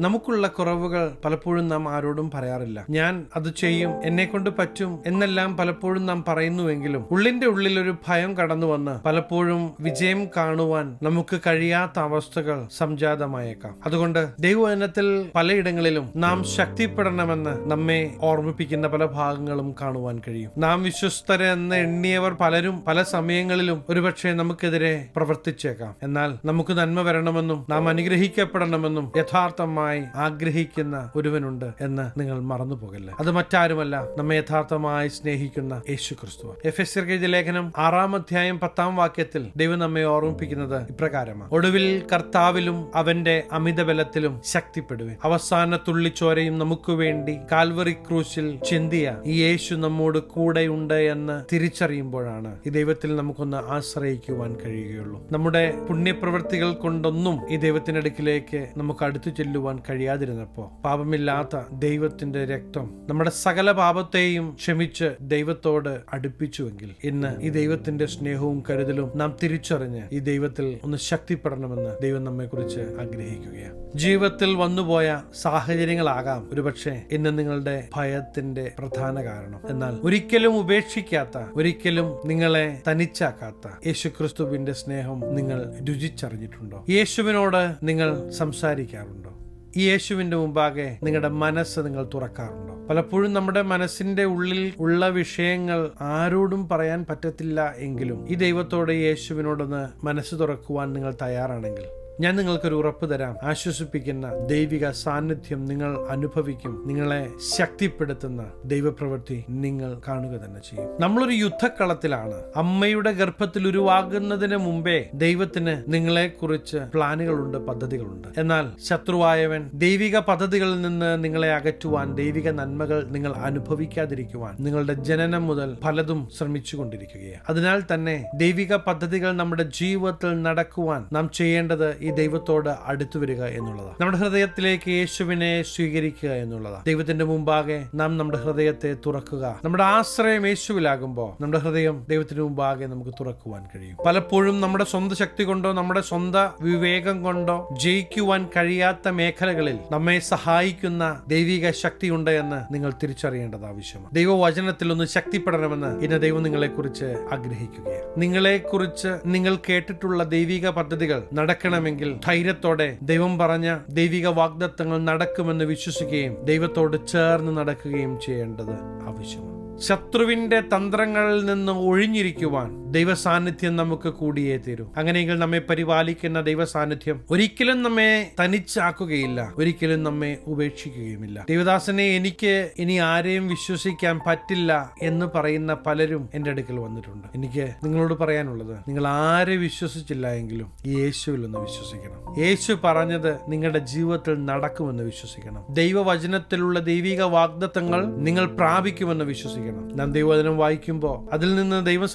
നമുക്കുള്ള കുറവുകൾ പലപ്പോഴും നാം ആരോടും പറയാറില്ല. ഞാൻ അത് ചെയ്യും എന്നെ കൊണ്ട് പറ്റും എന്നെല്ലാം പലപ്പോഴും നാം പറയുന്നുവെങ്കിലും ഉള്ളിന്റെ ഉള്ളിൽ ഒരു ഭയം കടന്നു വന്ന് പലപ്പോഴും വിജയം കാണുവാൻ നമുക്ക് കഴിയാത്ത അവസ്ഥകൾ സംജാതമായേക്കാം. അതുകൊണ്ട് ദൈവവചനത്തിൽ പലയിടങ്ങളിലും നാം ശക്തിപ്പെടണമെന്ന് നമ്മെ ഓർമ്മിപ്പിക്കുന്ന പല ഭാഗങ്ങളും കാണുവാൻ കഴിയും. നാം വിശ്വസ്തരെന്ന് എണ്ണിയവർ പലരും പല സമയങ്ങളിലും ഒരുപക്ഷെ നമുക്കെതിരെ പ്രവർത്തിച്ചേക്കാം. എന്നാൽ നമുക്ക് നന്മ വരണമെന്നും നാം അനുഗ്രഹിക്കപ്പെടണമെന്നും യഥാർത്ഥമായി ആഗ്രഹിക്കുന്ന ഒരുവനുണ്ട് എന്ന് നിങ്ങൾ മറന്നു പോകല്ല അത് മറ്റാരുമല്ല നമ്മെ യഥാർത്ഥമായി സ്നേഹിക്കുന്ന യേശു ക്രിസ്തു എഫ് എസ് ലേഖനം ആറാം അധ്യായം പത്താം വാക്യത്തിൽ ദൈവം നമ്മെ ഓർമ്മിപ്പിക്കുന്നത് ഇപ്രകാരമാണ്. ഒടുവിൽ കർത്താവിലും അവന്റെ അമിത ബലത്തിലും ശക്തിപ്പെടുവേ അവസാന തുള്ളിച്ചോരയും നമുക്ക് വേണ്ടി കാൽവറി ക്രൂശിൽ ചിന്തിയ ഈ യേശു നമ്മോട് കൂടെയുണ്ട് എന്ന് തിരിച്ചറിയുമ്പോഴാണ് ഈ ദൈവത്തിൽ നമുക്കൊന്ന് ആശ്രയിക്കുവാൻ കഴിയുകയുള്ളൂ. നമ്മുടെ പുണ്യപ്രവൃത്തികൾ കൊണ്ടൊന്നും ഈ ദൈവത്തിനടുക്കിലേക്ക് നമുക്ക് അടുത്തു ചെല്ലുവാൻ കഴിയാതിരുന്നപ്പോ പാപമില്ലാത്ത ദൈവത്തിന്റെ രക്തം നമ്മുടെ സകല പാപത്തെയും ക്ഷമിച്ച് ദൈവത്തോട് അടുപ്പിച്ചുവെങ്കിൽ ഇന്ന് ഈ ദൈവത്തിന്റെ സ്നേഹവും കരുതലും നാം തിരിച്ചറിഞ്ഞ് ഈ ദൈവത്തിൽ ഒന്ന് ശക്തിപ്പെടണമെന്ന് ദൈവം നമ്മെ കുറിച്ച് ആഗ്രഹിക്കുകയാണ്. ജീവിതത്തിൽ വന്നുപോയ സാഹചര്യങ്ങളാകാം ഒരുപക്ഷെ ഇന്ന് നിങ്ങളുടെ ഭയത്തിന്റെ പ്രധാന കാരണം. എന്നാൽ ഒരിക്കലും ഉപേക്ഷിക്കാത്ത ഒരിക്കലും നിങ്ങളെ തനിച്ചാക്കാത്ത യേശുക്രിസ്തുവിന്റെ സ്നേഹം നിങ്ങൾ രുചിച്ചറിഞ്ഞിട്ടുണ്ടോ? യേശുവിനോട് നിങ്ങൾ സംസാരിക്കാറുണ്ടോ? ഈ യേശുവിന്റെ മുമ്പാകെ നിങ്ങളുടെ മനസ്സ് നിങ്ങൾ തുറക്കാറുണ്ടോ? പലപ്പോഴും നമ്മുടെ മനസ്സിന്റെ ഉള്ളിൽ ഉള്ള വിഷയങ്ങൾ ആരോടും പറയാൻ പറ്റത്തില്ല എങ്കിലും ഈ ദൈവത്തോടെ യേശുവിനോടൊന്ന് മനസ്സ് തുറക്കുവാൻ നിങ്ങൾ തയ്യാറാണെങ്കിൽ ഞാൻ നിങ്ങൾക്കൊരു ഉറപ്പ് തരാം. ആശ്വസിപ്പിക്കുന്ന ദൈവിക സാന്നിധ്യം നിങ്ങൾ അനുഭവിക്കും. നിങ്ങളെ ശക്തിപ്പെടുത്തുന്ന ദൈവപ്രവൃത്തി നിങ്ങൾ കാണുക തന്നെ ചെയ്യും. നമ്മളൊരു യുദ്ധക്കളത്തിലാണ്. അമ്മയുടെ ഗർഭത്തിൽ ഉരുവാകുന്നതിന് മുമ്പേ ദൈവത്തിന് നിങ്ങളെ കുറിച്ച് പ്ലാനുകളുണ്ട് പദ്ധതികളുണ്ട്. എന്നാൽ ശത്രുവായവൻ ദൈവിക പദ്ധതികളിൽ നിന്ന് നിങ്ങളെ അകറ്റുവാൻ ദൈവിക നന്മകൾ നിങ്ങൾ അനുഭവിക്കാതിരിക്കുവാൻ നിങ്ങളുടെ ജനനം മുതൽ പലതും ശ്രമിച്ചു കൊണ്ടിരിക്കുകയാണ് അതിനാൽ തന്നെ ദൈവിക പദ്ധതികൾ നമ്മുടെ ജീവിതത്തിൽ നടക്കുവാൻ നാം ചെയ്യേണ്ടത് ഈ ദൈവത്തോട് അടുത്തു വരിക എന്നുള്ളതാണ് നമ്മുടെ ഹൃദയത്തിലേക്ക് യേശുവിനെ സ്വീകരിക്കുക എന്നുള്ളതാണ് ദൈവത്തിന്റെ മുമ്പാകെ നാം നമ്മുടെ ഹൃദയത്തെ തുറക്കുക. നമ്മുടെ ആശ്രയം യേശുവിലാകുമ്പോൾ നമ്മുടെ ഹൃദയം ദൈവത്തിന് മുമ്പാകെ നമുക്ക് തുറക്കുവാൻ കഴിയും. പലപ്പോഴും നമ്മുടെ സ്വന്തം ശക്തി കൊണ്ടോ നമ്മുടെ സ്വന്തം വിവേകം കൊണ്ടോ ജയിക്കുവാൻ കഴിയാത്ത മേഖലകളിൽ നമ്മെ സഹായിക്കുന്ന ദൈവിക ശക്തിയുണ്ട് എന്ന് നിങ്ങൾ തിരിച്ചറിയേണ്ടത് ആവശ്യമാണ്. ദൈവവചനത്തിൽ ഒന്ന് ശക്തിപ്പെടണമെന്ന് ഇന്ന് ദൈവം നിങ്ങളെ കുറിച്ച് ആഗ്രഹിക്കുകയാണ്. നിങ്ങളെക്കുറിച്ച് നിങ്ങൾ കേട്ടിട്ടുള്ള ദൈവിക പദ്ധതികൾ നടക്കണമെങ്കിൽ ധൈര്യത്തോടെ ദൈവം പറഞ്ഞ ദൈവിക വാഗ്ദത്തങ്ങൾ നടക്കുമെന്ന് വിശ്വസിക്കുകയും ദൈവത്തോട് ചേർന്ന് നടക്കുകയും ചെയ്യേണ്ടത് ആവശ്യമാണ്. ശത്രുവിന്റെ തന്ത്രങ്ങളിൽ നിന്ന് ഒഴിഞ്ഞിരിക്കുവാൻ ദൈവ സാന്നിധ്യം നമുക്ക് കൂടിയേ തീരൂ. അങ്ങനെയെങ്കിൽ നമ്മെ പരിപാലിക്കുന്ന ദൈവസാന്നിധ്യം ഒരിക്കലും നമ്മെ തനിച്ചാക്കുകയില്ല. ഒരിക്കലും നമ്മെ ഉപേക്ഷിക്കുകയുമില്ല. ദേവദാസനെ എനിക്ക് ഇനി ആരെയും വിശ്വസിക്കാൻ പറ്റില്ല എന്ന് പറയുന്ന പലരും എന്റെ അടുക്കൽ വന്നിട്ടുണ്ട്. എനിക്ക് നിങ്ങളോട് പറയാനുള്ളത് നിങ്ങൾ ആരെ വിശ്വസിച്ചില്ല എങ്കിലും യേശുവിൽ ഒന്ന് വിശ്വസിക്കണം. യേശു പറഞ്ഞത് നിങ്ങളുടെ ജീവിതത്തിൽ നടക്കുമെന്ന് വിശ്വസിക്കണം. ദൈവവചനത്തിലുള്ള ദൈവിക വാഗ്ദത്തങ്ങൾ നിങ്ങൾ പ്രാപിക്കുമെന്ന് വിശ്വസിക്കണം. നാം ദൈവവചനം വായിക്കുമ്പോൾ അതിൽ നിന്ന് ദൈവം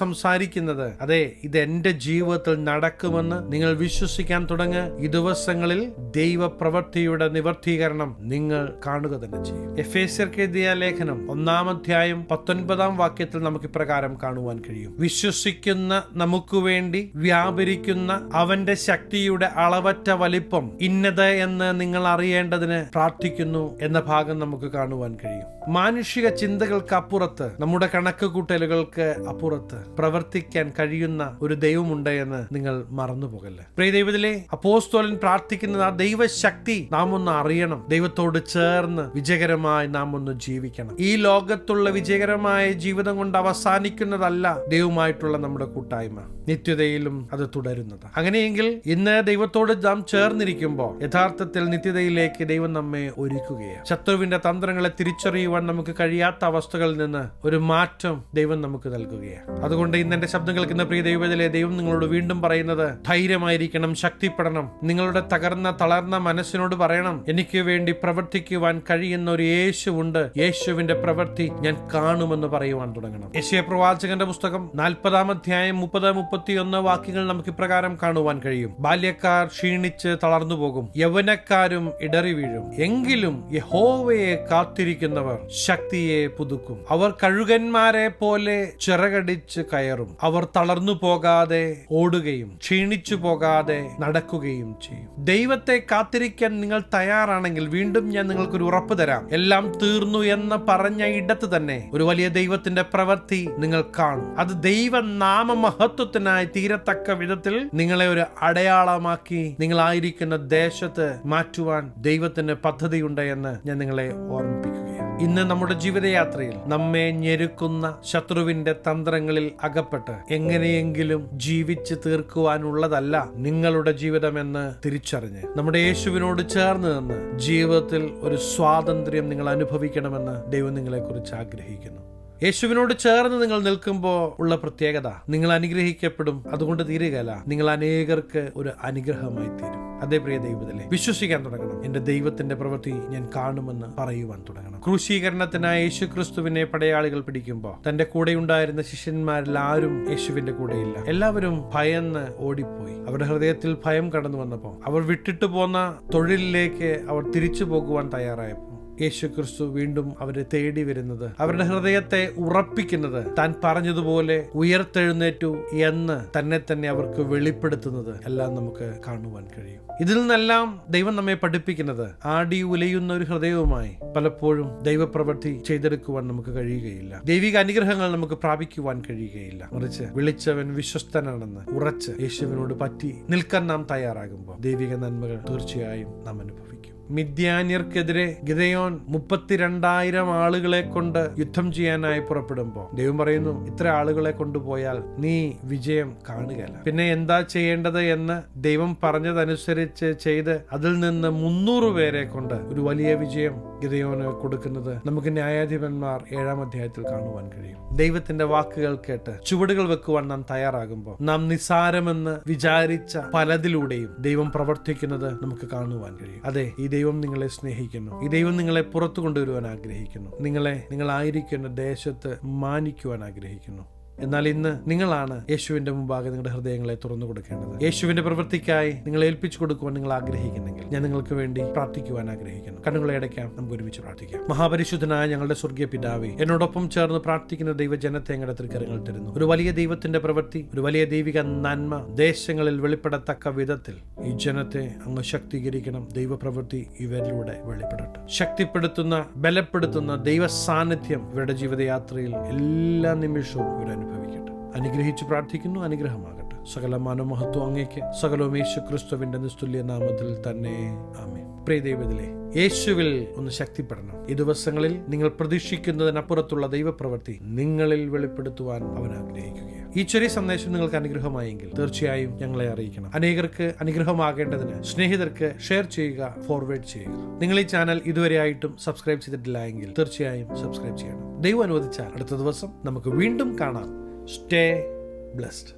സംസാരിക്കുന്നത് അതെ ഇത് എന്റെ ജീവിതത്തിൽ നടക്കുമെന്ന് നിങ്ങൾ വിശ്വസിക്കാൻ തുടങ്ങുക ഈ ദിവസങ്ങളിൽ ദൈവപ്രവൃത്തിയുടെ നിവർത്തീകരണം നിങ്ങൾ കാണുക തന്നെ ചെയ്യും. എഫ് എഴുതിയ ലേഖനം ഒന്നാം അധ്യായം പത്തൊൻപതാം വാക്യത്തിൽ നമുക്ക് ഇപ്രകാരം കാണുവാൻ കഴിയും. വിശ്വസിക്കുന്ന നമുക്ക് വേണ്ടി വ്യാപരിക്കുന്ന അവന്റെ ശക്തിയുടെ അളവറ്റ വലിപ്പം ഇന്നത് എന്ന് നിങ്ങൾ അറിയേണ്ടതിന് പ്രാർത്ഥിക്കുന്നു എന്ന ഭാഗം നമുക്ക് കാണുവാൻ കഴിയും. മാനുഷിക ചിന്തകൾക്ക് അപ്പുറത്ത് നമ്മുടെ കണക്ക് കൂട്ടലുകൾക്ക് അപ്പുറത്ത് പ്രവർത്തിക്കാൻ കഴിയുന്ന ഒരു ദൈവമുണ്ട് എന്ന് നിങ്ങൾ മറന്നു പോകല്ല പ്രിയ ദൈവത്തിലെ അപ്പോസ്തോലൻ പ്രാർത്ഥിക്കുന്നത് ആ ദൈവശക്തി നാം ഒന്ന് അറിയണം. ദൈവത്തോട് ചേർന്ന് വിജയകരമായി നാം ഒന്ന് ജീവിക്കണം. ഈ ലോകത്തുള്ള വിജയകരമായ ജീവിതം കൊണ്ട് അവസാനിക്കുന്നതല്ല ദൈവമായിട്ടുള്ള നമ്മുടെ കൂട്ടായ്മ. നിത്യതയിലും അത് തുടരുന്നത്. അങ്ങനെയെങ്കിൽ ഇന്ന് ദൈവത്തോട് നാം ചേർന്നിരിക്കുമ്പോൾ യഥാർത്ഥത്തിൽ നിത്യതയിലേക്ക് ദൈവം നമ്മെ ഒരുക്കുകയാണ്. ശത്രുവിന്റെ തന്ത്രങ്ങളെ തിരിച്ചറിയുവാൻ നമുക്ക് കഴിയാത്ത അവസ്ഥകളിൽ നിന്ന് ഒരു മാറ്റം ദൈവം നമുക്ക് നൽകുകയാണ്. അതുകൊണ്ട് ഇന്ന് ശബ്ദം കേൾക്കുന്ന പ്രിയ ദൈവത്തിലെ ദൈവം നിങ്ങളോട് വീണ്ടും പറയുന്നത് ധൈര്യമായിരിക്കണം ശക്തിപ്പെടണം. നിങ്ങളുടെ തകർന്ന തളർന്ന മനസ്സിനോട് പറയണം. എനിക്ക് വേണ്ടി പ്രവർത്തിക്കുവാൻ കഴിയുന്ന ഒരു യേശു ഉണ്ട്. യേശുവിന്റെ പ്രവൃത്തി ഞാൻ കാണുമെന്ന് പറയുവാൻ തുടങ്ങണം. യേശുയ പ്രവാചകന്റെ പുസ്തകം നാൽപ്പതാം അധ്യായം മുപ്പത് മുപ്പത്തി ഒന്ന് വാക്യങ്ങൾ നമുക്ക് ഇപ്രകാരം കാണുവാൻ കഴിയും. ബാല്യക്കാർ ക്ഷീണിച്ച് തളർന്നു പോകും. യൗവനക്കാരും ഇടറി വീഴും. എങ്കിലും യഹോവയെ കാത്തിരിക്കുന്നവർ ശക്തിയെ പുതുക്കും. അവർ കഴുകന്മാരെ പോലെ ചിറകടിച്ച് കയറും. അവർ തളർന്നു പോകാതെ ഓടുകയും ക്ഷീണിച്ചു പോകാതെ നടക്കുകയും ചെയ്യും. ദൈവത്തെ കാത്തിരിക്കാൻ നിങ്ങൾ തയ്യാറാണെങ്കിൽ വീണ്ടും ഞാൻ നിങ്ങൾക്കൊരു ഉറപ്പ് തരാം. എല്ലാം തീർന്നു എന്ന് പറഞ്ഞ ഇടത്ത് തന്നെ ഒരു വലിയ ദൈവത്തിന്റെ പ്രവൃത്തി നിങ്ങൾ കാണും. അത് ദൈവനാമ മഹത്വത്തിനായി തീരത്തക്ക വിധത്തിൽ നിങ്ങളെ ഒരു അടയാളമാക്കി നിങ്ങളായിരിക്കുന്ന ദേശത്ത് മാറ്റുവാൻ ദൈവത്തിന് പദ്ധതിയുണ്ട് എന്ന് ഞാൻ നിങ്ങളെ ഓർമ്മിപ്പിക്കുകയാണ് ഇന്ന് നമ്മുടെ ജീവിതയാത്രയിൽ നമ്മെ ഞെരുക്കുന്ന ശത്രുവിന്റെ തന്ത്രങ്ങളിൽ അകപ്പെട്ട് എങ്ങനെയെങ്കിലും ജീവിച്ച് തീർക്കുവാനുള്ളതല്ല നിങ്ങളുടെ ജീവിതമെന്ന് തിരിച്ചറിഞ്ഞ് നമ്മുടെ യേശുവിനോട് ചേർന്ന് നിന്ന് ജീവിതത്തിൽ ഒരു സ്വാതന്ത്ര്യം നിങ്ങൾ അനുഭവിക്കണമെന്ന് ദൈവം നിങ്ങളെക്കുറിച്ച് ആഗ്രഹിക്കുന്നു. യേശുവിനോട് ചേർന്ന് നിങ്ങൾ നിൽക്കുമ്പോൾ ഉള്ള പ്രത്യേകത നിങ്ങൾ അനുഗ്രഹിക്കപ്പെടും. അതുകൊണ്ട് തീരുകയല്ല നിങ്ങൾ അനേകർക്ക് ഒരു അനുഗ്രഹമായി തീരും. അതേ പ്രിയ ദൈവത്തിലെ വിശ്വസിക്കാൻ തുടങ്ങണം. എന്റെ ദൈവത്തിന്റെ പ്രവൃത്തി ഞാൻ കാണുമെന്ന് പറയുവാൻ തുടങ്ങണം. ക്രൂശീകരണത്തിനായി യേശു ക്രിസ്തുവിനെ പടയാളികൾ പിടിക്കുമ്പോൾ തന്റെ കൂടെ ഉണ്ടായിരുന്ന ശിഷ്യന്മാരിൽ ആരും യേശുവിന്റെ കൂടെയില്ല. എല്ലാവരും ഭയന്ന് ഓടിപ്പോയി. അവരുടെ ഹൃദയത്തിൽ ഭയം കടന്നു വന്നപ്പോൾ അവർ വിട്ടിട്ടു പോന്ന തൊഴിലിലേക്ക് അവർ തിരിച്ചു പോകുവാൻ തയ്യാറായപ്പോൾ യേശു ക്രിസ്തു വീണ്ടും അവരെ തേടി വരുന്നത് അവരുടെ ഹൃദയത്തെ ഉറപ്പിക്കുന്നത് താൻ പറഞ്ഞതുപോലെ ഉയർത്തെഴുന്നേറ്റു എന്ന് തന്നെ തന്നെ അവർക്ക് വെളിപ്പെടുത്തുന്നത് എല്ലാം നമുക്ക് കാണുവാൻ കഴിയും. ഇതിൽ നിന്നെല്ലാം ദൈവം നമ്മെ പഠിപ്പിക്കുന്നത് ആടി ഉലയുന്ന ഒരു ഹൃദയവുമായി പലപ്പോഴും ദൈവപ്രവൃത്തി ചെയ്തെടുക്കുവാൻ നമുക്ക് കഴിയുകയില്ല. ദൈവിക അനുഗ്രഹങ്ങൾ നമുക്ക് പ്രാപിക്കുവാൻ കഴിയുകയില്ല. മറിച്ച് വിളിച്ചവൻ വിശ്വസ്തനാണെന്ന് ഉറച്ച് യേശുവിനോട് പറ്റി നിൽക്കാൻ നാം തയ്യാറാകുമ്പോൾ ദൈവിക നന്മകൾ തീർച്ചയായും നാം അനുഭവിക്കും. മിഥ്യാന്യർക്കെതിരെ ഗിതയോൻ മുപ്പത്തിരണ്ടായിരം ആളുകളെ കൊണ്ട് യുദ്ധം ചെയ്യാനായി പുറപ്പെടുമ്പോൾ ദൈവം പറയുന്നു ഇത്ര ആളുകളെ കൊണ്ടുപോയാൽ നീ വിജയം കാണുകയല്ല. പിന്നെ എന്താ ചെയ്യേണ്ടത് എന്ന് ദൈവം പറഞ്ഞതനുസരിച്ച് ചെയ്ത് അതിൽ നിന്ന് മുന്നൂറ് പേരെ കൊണ്ട് ഒരു വലിയ വിജയം ഗിതയോന് കൊടുക്കുന്നത് നമുക്ക് ന്യായാധിപന്മാർ ഏഴാം അധ്യായത്തിൽ കാണുവാൻ കഴിയും. ദൈവത്തിന്റെ വാക്കുകൾ കേട്ട് ചുവടുകൾ വെക്കുവാൻ നാം തയ്യാറാകുമ്പോൾ നാം നിസാരമെന്ന് വിചാരിച്ച പലതിലൂടെയും ദൈവം പ്രവർത്തിക്കുന്നത് നമുക്ക് കാണുവാൻ കഴിയും. അതെ ഈ ദൈവം നിങ്ങളെ സ്നേഹിക്കുന്നു. ഈ ദൈവം നിങ്ങളെ പുറത്തു കൊണ്ടുവരുവാൻ ആഗ്രഹിക്കുന്നു. നിങ്ങളെ നിങ്ങളായിരിക്കുന്ന ദേശത്ത് മാനിക്കുവാൻ ആഗ്രഹിക്കുന്നു. എന്നാൽ ഇന്ന് നിങ്ങളാണ് യേശുവിന്റെ മുമ്പാകെ നിങ്ങളുടെ ഹൃദയങ്ങളെ തുറന്നു കൊടുക്കേണ്ടത്. യേശുവിന്റെ പ്രവൃത്തിക്കായി നിങ്ങൾ ഏൽപ്പിച്ചു കൊടുക്കുവാൻ നിങ്ങൾ ആഗ്രഹിക്കുന്നെങ്കിൽ ഞാൻ നിങ്ങൾക്ക് വേണ്ടി പ്രാർത്ഥിക്കുവാൻ ആഗ്രഹിക്കുന്നു. കണ്ണുകളെ അടയ്ക്കാം നമുക്ക് ഒരുമിച്ച് പ്രാർത്ഥിക്കാം. മഹാപരിശുദ്ധനായ ഞങ്ങളുടെ സ്വർഗീയ പിതാവേ എന്നോടൊപ്പം ചേർന്ന് പ്രാർത്ഥിക്കുന്ന ദൈവജനത്തെ ഞങ്ങളുടെ തൃക്കരങ്ങൾ തരുന്നു. ഒരു വലിയ ദൈവത്തിന്റെ പ്രവൃത്തി ഒരു വലിയ ദൈവിക നന്മ ദേശങ്ങളിൽ വെളിപ്പെടത്തക്ക വിധത്തിൽ ഈ ജനത്തെ അങ്ങ് ശക്തീകരിക്കണം. ദൈവപ്രവൃത്തി ഇവരിലൂടെ വെളിപ്പെടട്ടെ. ശക്തിപ്പെടുത്തുന്ന ബലപ്പെടുത്തുന്ന ദൈവ സാന്നിധ്യം ഇവരുടെ ജീവിതയാത്രയിൽ എല്ലാ നിമിഷവും അനുഭവിക്കട്ടെ. അനുഗ്രഹിച്ചു പ്രാർത്ഥിക്കുന്നു അനുഗ്രഹമാകട്ടെ. സകല മാനമഹത്വം അങ്ങേക്ക് സകലവും യേശു ക്രിസ്തുവിന്റെ നിസ്തുല്യ നാമത്തിൽ തന്നെ. ആമേ പ്രിയ ദൈവത്തിലെ യേശുവിൽ ഒന്ന് ശക്തിപ്പെടണം. ഈ ദിവസങ്ങളിൽ നിങ്ങൾ പ്രതീക്ഷിക്കുന്നതിനപ്പുറത്തുള്ള ദൈവപ്രവൃത്തി നിങ്ങളിൽ വെളിപ്പെടുത്തുവാൻ അവൻ ആഗ്രഹിക്കുകയാണ്. ഈ ചെറിയ സന്ദേശം നിങ്ങൾക്ക് അനുഗ്രഹമായെങ്കിൽ തീർച്ചയായും ഞങ്ങളെ അറിയിക്കണം. അനേകർക്ക് അനുഗ്രഹമാകേണ്ടതിന് സ്നേഹിതർക്ക് ഷെയർ ചെയ്യുക ഫോർവേഡ് ചെയ്യുക. നിങ്ങൾ ഈ ചാനൽ ഇതുവരെയായിട്ടും സബ്സ്ക്രൈബ് ചെയ്തിട്ടില്ല എങ്കിൽ തീർച്ചയായും സബ്സ്ക്രൈബ് ചെയ്യണം. ദൈവം അനുവദിച്ചാൽ അടുത്ത ദിവസം നമുക്ക് വീണ്ടും കാണാം. Stay blessed